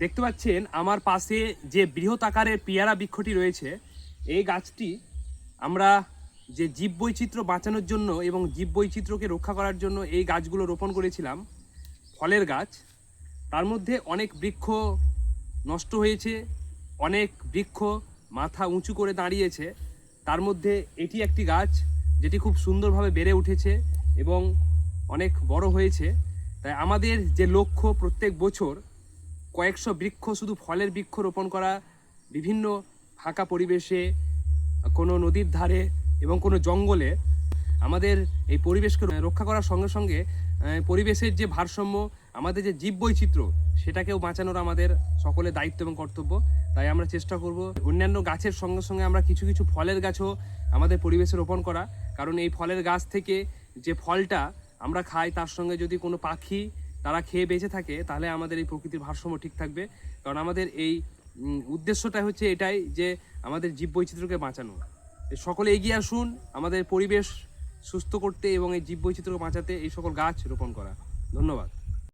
দেখতে পাচ্ছেন আমার পাশে যে বৃহৎ আকারের পেয়ারা বৃক্ষটি রয়েছে, এই গাছটি আমরা যে জীববৈচিত্র্য বাঁচানোর জন্য এবং জীববৈচিত্র্যকে রক্ষা করার জন্য এই গাছগুলো রোপণ করেছিলাম, ফলের গাছ। তার মধ্যে অনেক বৃক্ষ নষ্ট হয়েছে, অনেক বৃক্ষ মাথা উঁচু করে দাঁড়িয়েছে। তার মধ্যে এটি একটি গাছ যেটি খুব সুন্দরভাবে বেড়ে উঠেছে এবং অনেক বড় হয়েছে। তাই আমাদের যে লক্ষ্য প্রত্যেক বছর কয়েকশো বৃক্ষ শুধু ফলের বৃক্ষ রোপণ করা, বিভিন্ন ফাঁকা পরিবেশে, কোনো নদীর ধারে এবং কোনো জঙ্গলে আমাদের এই পরিবেশকে রক্ষা করার সঙ্গে সঙ্গে পরিবেশের যে ভারসাম্য, আমাদের যে জীববৈচিত্র্য, সেটাকেও বাঁচানোর আমাদের সকলের দায়িত্ব এবং কর্তব্য। তাই আমরা চেষ্টা করব অন্যান্য গাছের সঙ্গে সঙ্গে আমরা কিছু কিছু ফলের গাছও আমাদের পরিবেশে রোপণ করা। কারণ এই ফলের গাছ থেকে যে ফলটা আমরা খাই, তার সঙ্গে যদি কোনো পাখি তারা খেয়ে বেঁচে থাকে, তাহলে আমাদের এই প্রকৃতির ভারসাম্য ঠিক থাকবে। কারণ আমাদের এই উদ্দেশ্যটা হচ্ছে এটাই যে আমাদের জীব বৈচিত্র্যকে বাঁচানো সকলে এগিয়ে আসুন, আমাদের পরিবেশ সুস্থ করতে এবং এই জীব জীববৈচিত্র্যকে বাঁচাতে এই সকল গাছ রোপণ করা। ধন্যবাদ।